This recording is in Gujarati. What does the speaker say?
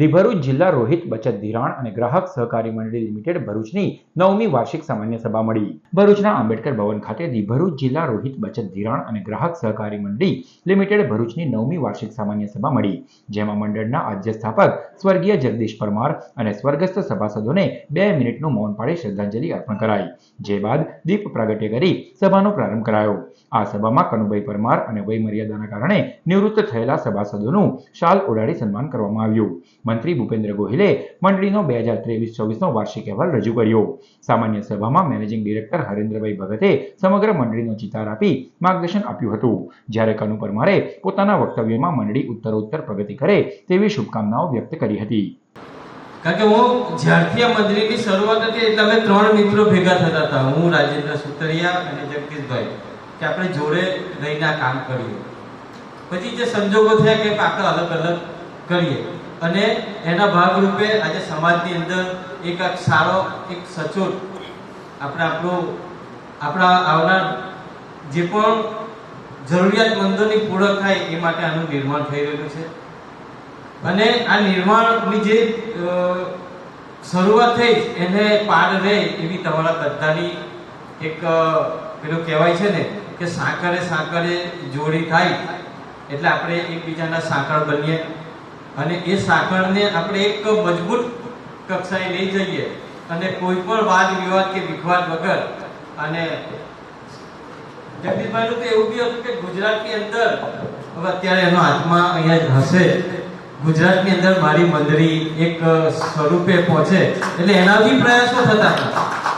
ધી ભરૂચ જિલ્લા રોહિત બચત ધિરાણ અને ગ્રાહક સહકારી મંડળી લિમિટેડ ભરૂચની નવમી વાર્ષિક સામાન્ય સભા મળી. ભરૂચના આંબેડકર ભવન ખાતે ધી ભરૂચ જિલ્લા રોહિત બચત ધિરાણ અને ગ્રાહક સહકારી મંડળી લિમિટેડ ભરૂચની નવમી વાર્ષિક સામાન્ય સભા મળી, જેમાં મંડળના આદ્ય સ્થાપક સ્વર્ગીય જગદીશ પરમાર અને સ્વર્ગસ્થ સભાસદોને બે મિનિટનું મૌન પાડી શ્રદ્ધાંજલિ અર્પણ કરાઈ. જે બાદ દીપ પ્રાગટ્ય કરી સભાનો પ્રારંભ કરાયો. આ સભામાં કનુભાઈ પરમાર અને વય મર્યાદાના કારણે નિવૃત્ત થયેલા સભાસદોનું શાલ ઓઢાડી સન્માન કરવામાં આવ્યું. મંત્રી ભૂપેન્દ્ર ગોહિલે મંડળીનો બે હજાર ત્રેવીસ ચોવીસનો વાર્ષિક અહેવાલ રજૂ કર્યો. સામાન્ય સભામાં મેનેજિંગ ડિરેક્ટર હરેન્દ્રભાઈ ભગતે સમગ્ર મંડળીનો ચિતાર આપી માર્ગદર્શન આપ્યું હતું. જ્યારે કનુ પરમારે પોતાના વક્તવ્યમાં મંડળી ઉત્તરોત્તર પ્રગતિ કરે તેવી શુભકામનાઓ વ્યક્ત કરી હતી. કારણ કે હું જ્યારથી આ મંદિરની શરૂઆત હતી એટલે અમે ત્રણ મિત્રો ભેગા થતા હતા. હું, રાજેન્દ્ર સુતરિયા અને જગદીશભાઈ, કે આપણે જોડે રહીને આ કામ કરીએ. પછી જે સંજોગો થયા કે આપણે અલગ અલગ કરીએ. અને એના ભાગરૂપે આજે સમાજની અંદર એક સારો, એક સચોટ આપણે આપણું, આપણા આવનાર જે પણ જરૂરિયાતમંદોની પૂરક થાય એ માટે આનું નિર્માણ થઈ રહ્યું છે. અને આ નિર્માણની જે શરૂઆત થઈ એને પાર રહે એવી તમારા બધાની એક પેલું કહેવાય છે ને કે સાંકળે સાંકળે જોડી થાય. એટલે આપણે એકબીજાના સાંકળ બનીએ. અને એ સાંકળને આપણે એક મજબૂત કક્ષાએ લઈ જઈએ અને કોઈ પણ વાદ, વિવાદ કે વિખવાદ વગર. અને જગદીશભાઈનું તો એવું બી હતું કે ગુજરાતની અંદર અત્યારે એનો આત્મા અહીંયા હશે. ગુજરાતની અંદર મારી મંડળી એક સ્વરૂપે પહોંચે. એટલે એના બી પ્રયાસો થતા હતા.